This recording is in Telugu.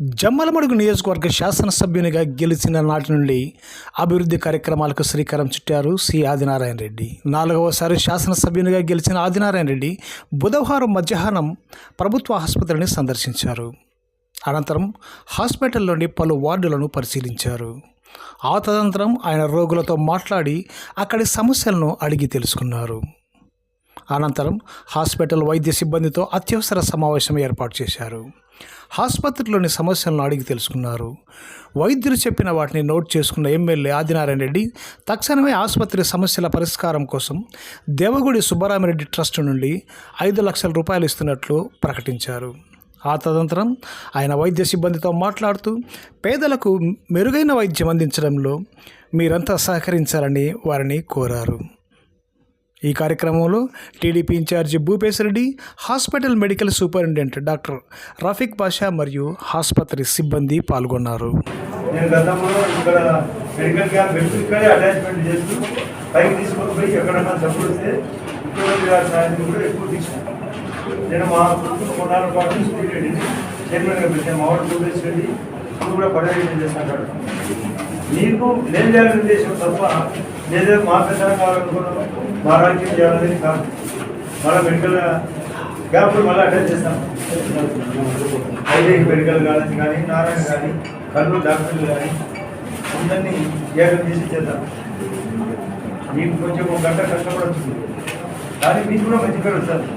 జమ్మలమడుగు నియోజకవర్గ శాసనసభ్యునిగా గెలిచిన నాటి నుండి అభివృద్ధి కార్యక్రమాలకు శ్రీకారం చుట్టారు సి ఆదినారాయణ రెడ్డి. నాలుగవసారి శాసనసభ్యునిగా గెలిచిన ఆదినారాయణ రెడ్డి బుధవారం మధ్యాహ్నం ప్రభుత్వ ఆసుపత్రిని సందర్శించారు. అనంతరం హాస్పిటల్లోని పలు వార్డులను పరిశీలించారు. ఆ తదనంతరం ఆయన రోగులతో మాట్లాడి అక్కడి సమస్యలను అడిగి తెలుసుకున్నారు. అనంతరం హాస్పిటల్ వైద్య సిబ్బందితో అత్యవసర సమావేశం ఏర్పాటు చేశారు. ఆసుపత్రిలోని సమస్యలను అడిగి తెలుసుకున్నారు. వైద్యులు చెప్పిన వాటిని నోట్ చేసుకున్న ఎమ్మెల్యే ఆదినారాయణ రెడ్డి తక్షణమే ఆసుపత్రి సమస్యల పరిష్కారం కోసం దేవగుడి సుబ్బరామిరెడ్డి ట్రస్ట్ నుండి ఐదు లక్షల రూపాయలు ఇస్తున్నట్లు ప్రకటించారు. ఆ తదనంతరం ఆయన వైద్య సిబ్బందితో మాట్లాడుతూ పేదలకు మెరుగైన వైద్యం అందించడంలో మీరంతా సహకరించాలని వారిని కోరారు. ఈ కార్యక్రమంలో TDP in charge Bhupesh Reddy hospital medical superintendent doctor Rafiq Pasha మరియు ఆసుపత్రి సిబ్బంది పాల్గొన్నారు. నేను గతంలో ఇక్కడ మెడికల్ క్యాంప్ పెట్టి ఇక్కడే అటాచ్మెంట్ చేస్తూ పైకి ఎక్కడన్నా డబ్బులు వస్తే ముఖ్యమంత్రి గారి కూడా ఎక్కువ నేను మా కొన్నాళ్ళ పాటు చైర్మన్గా పెట్టాను. మా వాడు ఇప్పుడు కూడా పర్యవేక్షణ చేస్తాడు నీకు నేను చేయాలని ఉద్దేశం తప్ప నేనే మా కావాలనుకున్నాను మా రాజ్యం చేయాలని కాదు. మళ్ళీ మెడికల్ గ్యాప్ మళ్ళీ అటెండ్ చేస్తాను ఐదేకి మెడికల్ కాలేజ్ కానీ నారాయణ కానీ కర్నూలు డాక్టర్లు కానీ అందరినీ ఏకం చేసి చేద్దాం. మీకు కొంచెం ఒక గంట కష్టపడవచ్చు కానీ మీకు కూడా మంచి పేరు వస్తుంది.